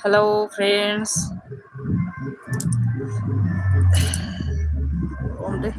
Hello friends আপিট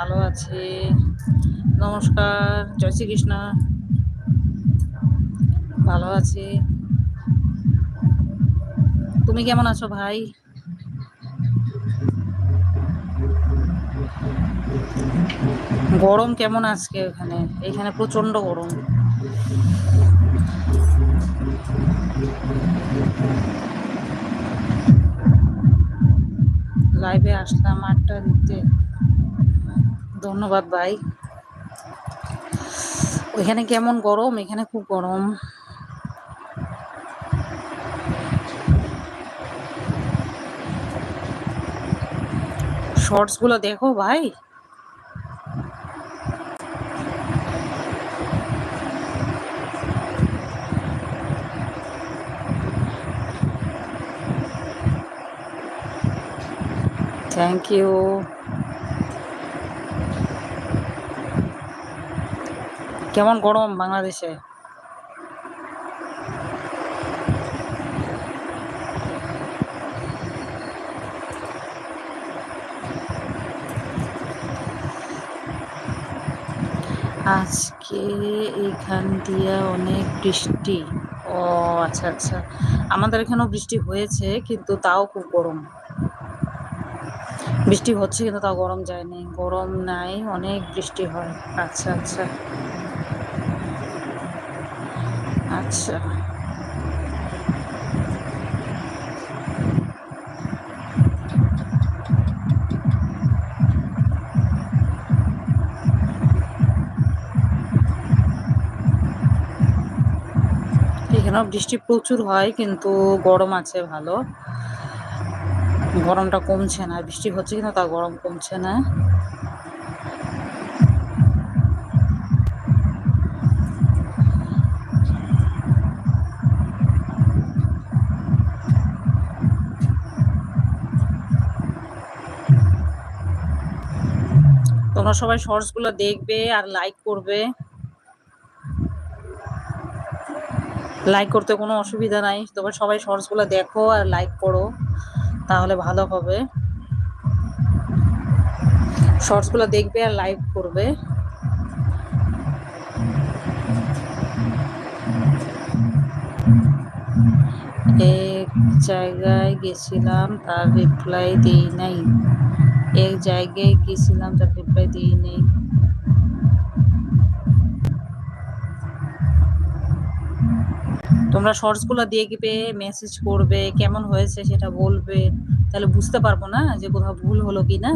ভালো আছি। নমস্কার, জয় শ্রীকৃষ্ণ। ভালো আছি। তুমি কেমন আছো ভাই? গরম কেমন আজকে ওখানে এখানে প্রচণ্ড গরম। লাইভে আসলাম আটটা দিতে। ধন্যবাদ ভাই। ওইখানে কেমন গরম? এখানে খুব গরম। শর্টসগুলো দেখো ভাই। থ্যাংক ইউ কেমন গরম বাংলাদেশে? আজকে এখান দিয়ে অনেক বৃষ্টি। ও আচ্ছা আচ্ছা। আমাদের এখানেও বৃষ্টি হয়েছে, কিন্তু তাও খুব গরম। বৃষ্টি হচ্ছে, কিন্তু তাও গরম যায়নি। গরম নাই, অনেক বৃষ্টি হয়। আচ্ছা আচ্ছা। আচ্ছা। এখানেও বৃষ্টি প্রচুর হয়, কিন্তু গরম আছে ভালো। গরমটা কমছে না, বৃষ্টি হচ্ছে কিন্তু তা গরম কমছে না। তোমরা সবাই শর্টসগুলো দেখবে আর লাইক করবে। লাইক করতে কোনো অসুবিধা নাই। তবে সবাই শর্টসগুলো দেখো আর লাইক করো, তাহলে ভালো হবে। শর্টসগুলো দেখবে আর লাইক করবে। এক জায়গায় গেছিলাম, তার রিপ্লাই দিই নাই। এক জায়গায় গেছিলাম তার রিপ্লাই দিই নেই। তোমরা শর্টসগুলো দেখবে মেসেজ করবে, কেমন হয়েছে সেটা বলবে। তাহলে বুঝতে পারব না যে কোথাও ভুল হলো কি না।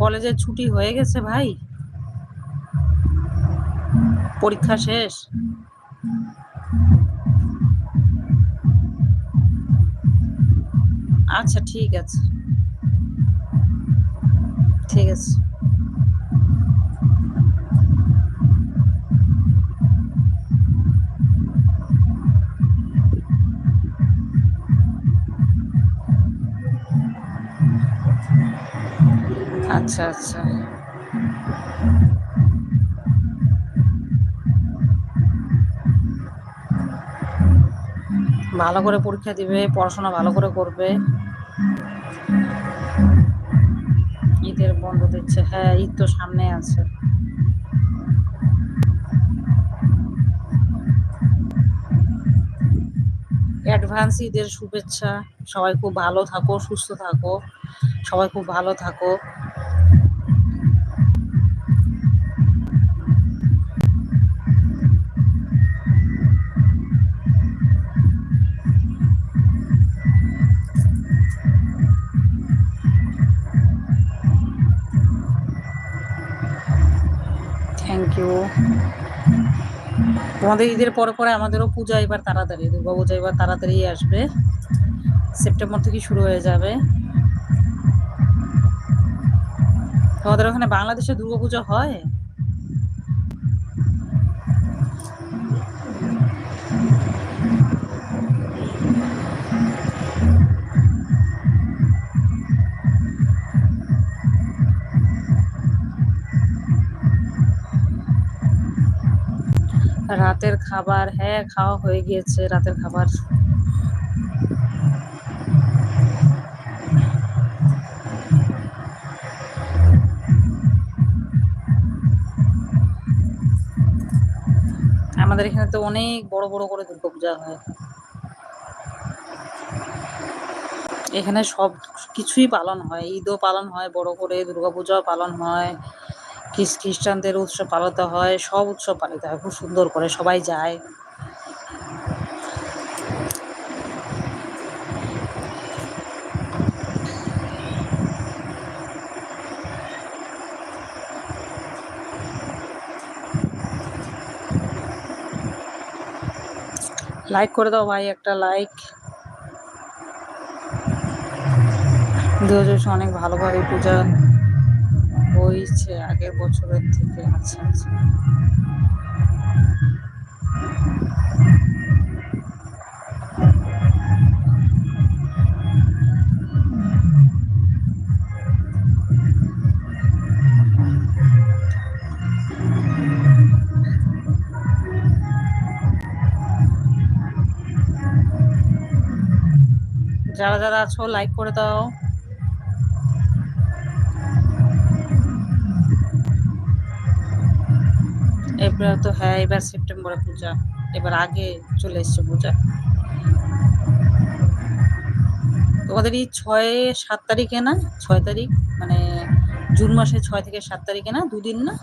কলেজের ছুটি হয়ে গেছে ভাই? পরীক্ষা শেষ? আচ্ছা ঠিক আছে। ঠিক আছে। আচ্ছা আচ্ছা। ভালো করে পরীক্ষা দিবে, পড়াশোনা ভালো করে করবে। ঈদের বন্ধ দিচ্ছে হ্যাঁ ঈদ তো সামনে আছে। অ্যাডভান্স ঈদের শুভেচ্ছা, সবাই খুব ভালো থাকো, সুস্থ থাকো, সবাই খুব ভালো থাকো। তোমাদের ঈদের পরে পরে আমাদেরও পূজা এবার তাড়াতাড়ি দুর্গা পূজা এবার তাড়াতাড়ি আসবে। সেপ্টেম্বর থেকে শুরু হয়ে যাবে। তোমাদের ওখানে বাংলাদেশে দুর্গা পূজা হয়? রাতের খাবার হ্যাঁ খাওয়া হয়ে গিয়েছে, রাতের খাবার। আমাদের এখানে তো অনেক বড় বড় করে দুর্গাপূজা হয়। এখানে সব কিছুই পালন হয়, ঈদও পালন হয়, বড় করে দুর্গাপূজাও পালন হয়। খ্রিস্টানদের উৎসব পালিত হয়, সব উৎসব পালিত হয়, খুব সুন্দর করে সবাই যায়। লাইক করে দাও ভাই, একটা লাইক দু হাজার অনেক ভালোভাবে পূজা হয়েছে আগের বছরের থেকে আচ্ছা আচ্ছা। যারা যারা আছো লাইক করে দাও। এবার তো হ্যাঁ এবার সেপ্টেম্বরে পূজা, এবার আগে চলে এসছে পূজা। তোমাদের এই ছয়, সাত তারিখে না? ছয় তারিখ মানে জুন মাসে ছয় থেকে সাত তারিখে না? দুদিন না?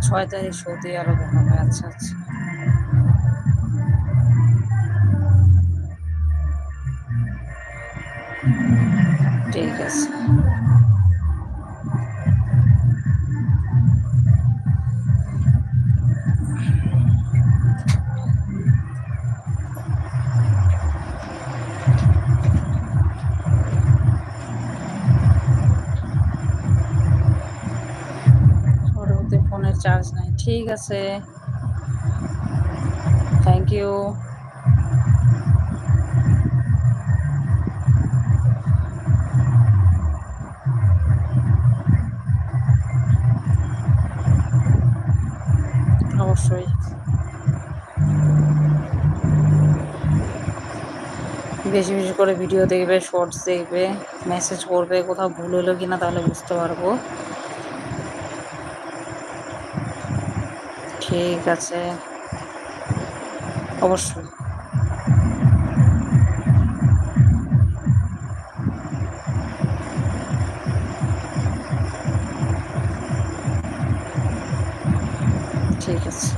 ছয় তারিখ সৌদি আরবে হবে আচ্ছা আচ্ছা। ঠিক আছে। চার্জ নাই। ঠিক আছে। থ্যাংক ইউ অবশ্যই। বেশি বেশি করে ভিডিও দেখবে শর্টস দেখবে মেসেজ করবে, কোথাও ভুল হলো কিনা তাহলে বুঝতে পারব। ঠিক আছে। অবশ্যই। ঠিক আছে।